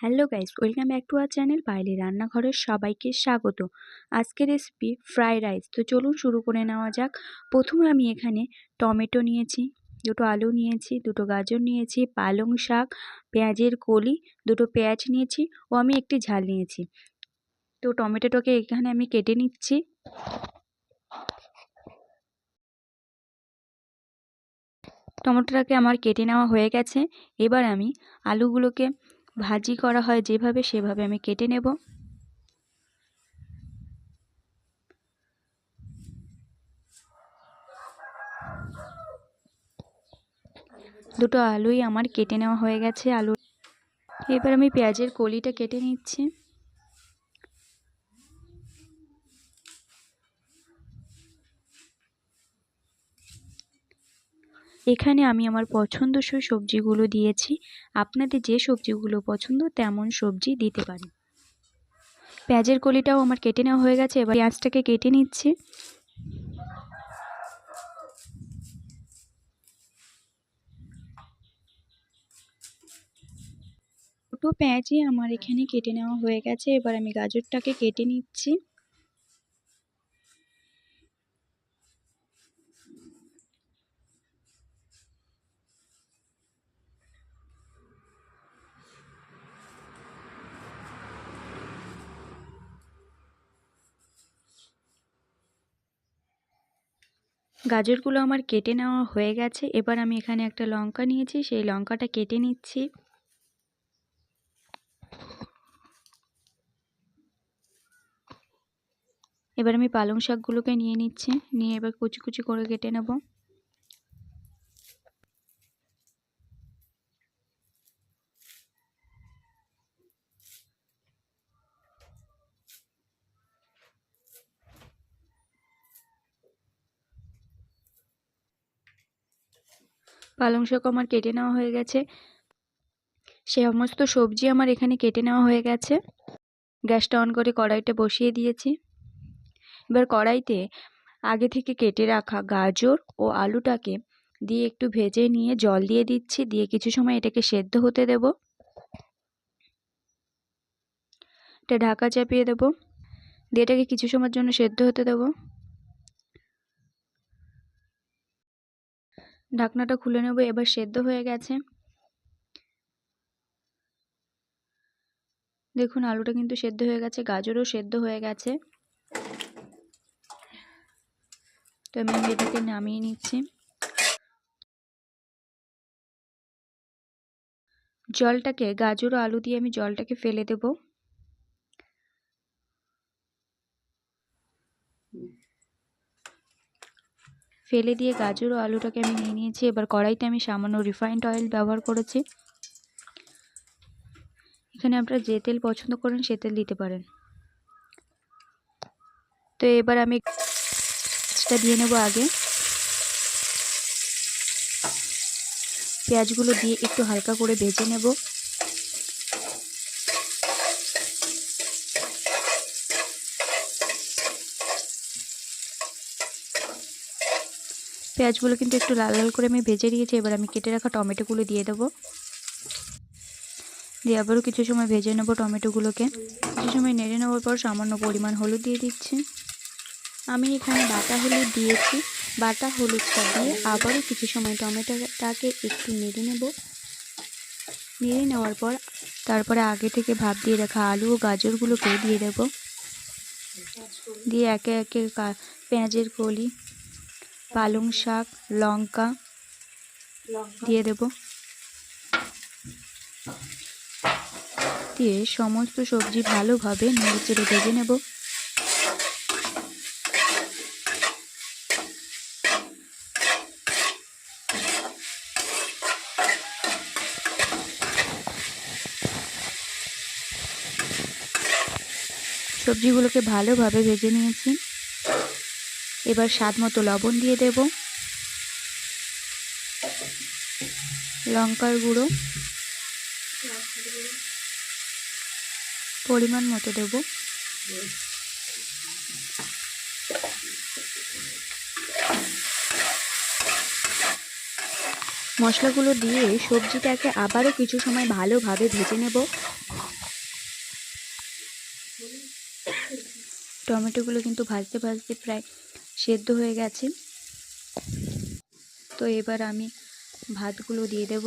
Hello guys, welcome back to our channel পাইলি রান্নাঘরের সবাইকে স্বাগত। আজকের রেসিপি ফ্রাইড রাইস। তো চলুন শুরু করে নেওয়া যাক। প্রথমে আমি এখানে টমেটো নিয়েছি, দুটো আলু নিয়েছি, দুটো গাজর নিয়েছি, পালং শাক, পেঁয়াজের কলি, দুটো পেঁয়াজ নিয়েছি ও আমি একটি ঝাল নিয়েছি। তো টমেটোটাকে এখানে আমি কেটে নিচ্ছি। টমেটোটাকে আমার কেটে নেওয়া হয়ে গেছে। এবার আমি আলুগুলোকে ভাজি করা হয় যেভাবে, সেভাবে আমি কেটে নেব। দুটো আলুই আমার কেটে নেওয়া হয়ে গেছে। আলু এবার আমি পেঁয়াজের কলিটা কেটে নিচ্ছি। এখানে আমি আমার পছন্দসই সবজিগুলো দিয়েছি। আপনাদের যে সবজিগুলো পছন্দ তেমন সবজি দিতে পারেন। পেঁয়াজের কলিটাও আমার কেটে নেওয়া হয়ে গেছে, এবার পেঁয়াজটাকে কেটে নিচ্ছি। দুটো পেঁয়াজই আমার এখানে কেটে নেওয়া হয়ে গেছে, এবার আমি গাজরটাকে কেটে নিচ্ছি। গাজরগুলো আমার কেটে নেওয়া হয়ে গেছে। এবার আমি এখানে একটা লঙ্কা নিয়েছি, সেই লঙ্কাটা কেটে নিচ্ছি। এবার আমি পালং শাকগুলোকে নিয়ে নিচ্ছি। নিয়ে এবার কুচি কুচি করে কেটে নেব। পালং শাক আমার কেটে নেওয়া হয়ে গেছে। সমস্ত সবজি আমার এখানে কেটে নেওয়া হয়ে গেছে। গ্যাসটা অন করে কড়াইটা বসিয়ে দিয়েছি। এবার কড়াইতে আগে থেকে কেটে রাখা গাজর ও আলুটাকে দিয়ে একটু ভেজে নিয়ে জল দিয়ে দিচ্ছি। দিয়ে কিছু সময় এটাকে সেদ্ধ হতে দেব। এটা ঢাকা চাপিয়ে দেব। দিয়ে এটাকে কিছু সময়ের জন্য সেদ্ধ হতে দেব। ঢাকনাটা খুলে নেব, এবার সেদ্ধ হয়ে গেছে। দেখুন, আলুটা কিন্তু সেদ্ধ হয়ে গেছে, গাজরও সেদ্ধ হয়ে গেছে। তো আমি এটাকে নামিয়ে নিচ্ছি। জলটাকে, গাজর আলু দিয়ে আমি জলটাকে ফেলে দেব। ফেলে দিয়ে গাজর ও আলুটাকে আমি নিয়ে নিয়েছি। এবার কড়াইতে আমি সামান্য রিফাইন্ড অয়েল ব্যবহার করেছি। এখানে আপনারা যে তেল পছন্দ করেন সে তেল দিতে পারেন। তো এবার আমি পেঁয়াজটা দিয়ে নেব আগে। পেঁয়াজগুলো দিয়ে একটু হালকা করে ভেজে নেব। পেঁয়াজগুলো কিন্তু একটু লাল লাল করে আমি ভেজে নিয়েছি, এবার আমি কেটে রাখা টমেটোগুলো দিয়ে দেবো। দিয়ে আবারও কিছু সময় ভেজে নেব টমেটোগুলোকে। কিছু সময় নেড়ে নেওয়ার পর সামান্য পরিমাণ হলুদ দিয়ে দিচ্ছি। আমি এখানে বাটা হলুদ দিয়েছি। বাটা হলুদটা দিয়ে আবারও কিছু সময় টমেটোটাকে একটু নেড়ে নেব। নেড়ে নেওয়ার পর তারপরে আগে থেকে ভাপ দিয়ে রাখা আলু ও গাজরগুলোকে দিয়ে দেব। দিয়ে একে একে পেঁয়াজের কলি পালং শাক লঙ্কা দিয়ে দেব। দিয়ে সমস্ত সবজি ভালোভাবে নেড়ে চেড়ে ভেজে নেব। সবজিগুলোকে ভালোভাবে ভেজে নিয়েছি। এবার স্বাদ মতো লবণ দিয়ে দেব। লঙ্কার গুঁড়ো। পরিমাণ মতো দেব। মশলাগুলো দিয়ে সবজিটাকে আবারও কিছু সময় ভালোভাবে ভেজে নেব। টমেটোগুলো কিন্তু ভাজতে ভাজতে প্রায় সেদ্ধ হয়ে গেছে। তো এবার আমি ভাতগুলো দিয়ে দেব।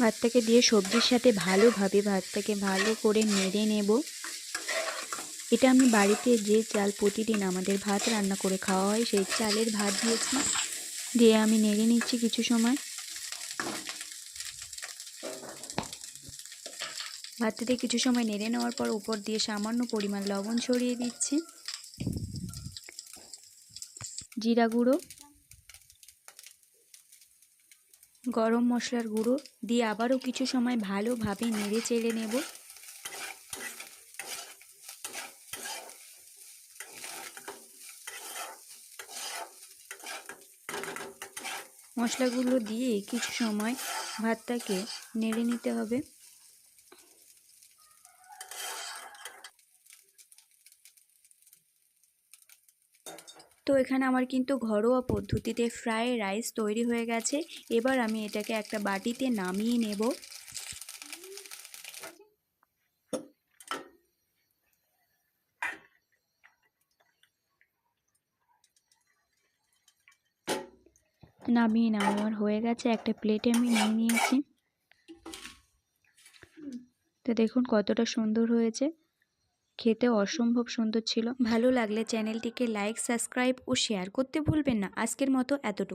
ভাতটাকে দিয়ে সবজির সাথে ভালোভাবে ভাতটাকে ভালো করে নেড়ে নেব। এটা আমি বাড়িতে যে চাল প্রতিদিন আমাদের ভাত রান্না করে খাওয়া হয়, সেই চালের ভাত দিয়েছি। দিয়ে আমি নেড়ে নিচ্ছি কিছু সময়। ভাতটাতে কিছু সময় নেড়ে নেওয়ার পর উপর দিয়ে সামান্য পরিমাণ লবণ ছড়িয়ে দিচ্ছি। জিরা গুঁড়ো, গরম মশলার গুঁড়ো দিয়ে আবারও কিছু সময় ভালোভাবে নেড়ে চেড়ে নেব। মশলাগুলো দিয়ে কিছু সময় ভাতটাকে নেড়ে নিতে হবে। তো এখানে আমার কিন্তু ঘরোয়া পদ্ধতিতে ফ্রাই রাইস তৈরি হয়ে গেছে। এবার আমি এটাকে একটা বাটিতে নামিয়ে নেব। নামিয়ে আমার হয়ে গেছে, একটা প্লেটে আমি নিয়ে নিয়েছি। তো দেখুন কতটা সুন্দর হয়েছে। খেতে অসম্ভব সুন্দর ছিল। ভালো লাগলে চ্যানেলটিকে লাইক, সাবস্ক্রাইব ও শেয়ার করতে ভুলবেন না। আজকের মতো এতটুকু।